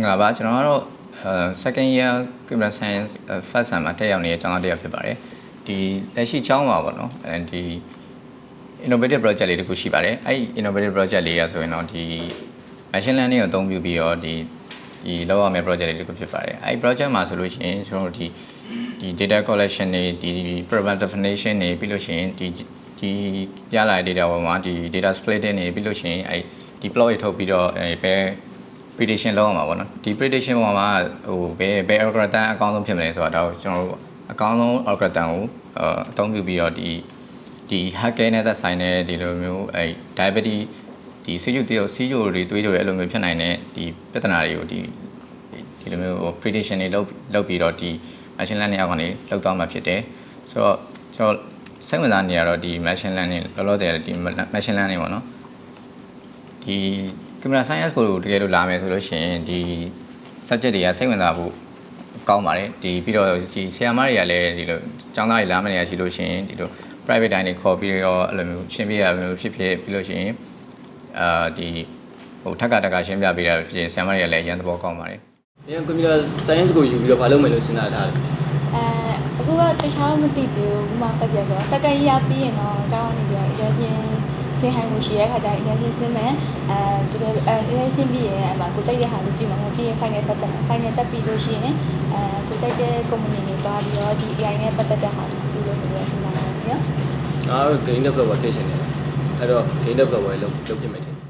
္ဂလာပါကျွန်တော်ကတော့အဲ second year computer science အဲ first sem မှာတက်ရောက်နေတဲ့ကျောင်းသားတစ်ယောက်ဖြစ်ပါတယ်ဒီလက်ရှိကျောင်းမှာပေါ့နော်အဲဒီ innovative project လေးတစ်ခုရှိပါတယ်အဲ့ဒီ innovative project လေးရဆိုရင်တော့ဒီ machine learning ကိုအသုံးပြုပြီးတော့ဒီဒီလောက်ရမယ့် project လေးတစ်ခုဖြစ်ပါတယ်အဲ့ဒီ project မှာဆိုလို့ရှိရင်ကျွန်တော်တို့ဒီဒီ data collection တွေဒီ problem definition တွေပြီးလို့ရှိရင်ဒီဒီရလာတဲ့ data ပေါ်မှာဒီ data splitting တွေပြီးလို့ရှိရင်အဲ့ဒီ deploy ထုတ်ပြီးတော့အဲပဲ prediction လုပ်ရမှာပေါ့နော်ဒီ prediction ပေါ်မှာဟိုဘယ်ဘယ် algorithm အကောင်းဆုံးဖြစ်မလဲဆိုတာတော့ကျွန်တော်တို့အကောင်းဆုံး algorithm ကိုအသုံးပြုပြီးတော့ဒီဒီ hacker နဲ့သက်ဆိုင်တဲ့ဒီလိုမျိုးအဲ diabetes ဒီစီးကျူတီရောစီးကျူတွေတွေးကြရအဲ့လိုမျိုးဖြစ်နိုင်တဲ့ဒီပြဿနာတွေကိုဒီဒီလိုမျိုး prediction တွေလုပ်လုပ်ပြီးတော့ဒီ machine learning အောက်ကနေလောက်သွားမှာဖြစ်တယ်ဆိုတော့ကျွန်တော်စိတ်ဝင်စားနေရတော့ဒီ machine learning လောလောဆယ်ဒီ machine learning ပေါ့နော်ဒီ computer science ကိုတကယ်လို့လာမယ်ဆိုလို့ရှိရင်ဒီ subject တွေကစိတ်ဝင်စားဖို့ကောင်းပါတယ်ဒီပြီးတော့ဒီဆရာမတွေကလည်းဒီလိုကျောင်းသားတွေလာမနေရရှိလို့ရှိရင်ဒီလို private တိုင်းတွေခေါ်ပြီးတော့အဲ့လိုမျိုးရှင်းပြရမျိုးဖြစ်ဖြစ်ပြီးလို့ရှိရင်အာဒီဟိုထက်ကတက်ကရှင်းပြပေးတာဖြစ်ရင်ဆရာမတွေကလည်းအရန်သဘောကောင်းပါတယ်။ဒီကွန်ပျူတာ science ကိုယူပြီးတော့ဘာလုပ်မယ်လို့စဉ်းစားထားတယ်အဲအခုကတခြားမသိသေးဘူးဥမာ first year ဆိုတော့ second year ပြီးရင်တော့အကြောင်းကနေပြီးတော့ intention ဆင်းဟိုင်းမှုရှိရဲ့ခါကျရင် intention ဆင်းမယ်အဲဒီလိုအဲ intention ပြီးရင်အမှကိုကြိုက်တဲ့ဟာကိုကြည့်မှာပေါ့ပြီးရင် final ဆက်တက် final တက်ပြီးလို့ရှိရင်အဲကိုကြိုက်တဲ့ company တွေတွားပြီးတော့ဒီ AI နဲ့ပတ်သက်တဲ့ဟာတစ်ခုလုပ်ပြီးတော့စဉ်းစားရအောင်နော်။ငါတို့ game developer ဖြစ်ရှင်တယ်။အဲ့တော့ game developer လုပ်လုပ်ပြမယ်ထင်တယ်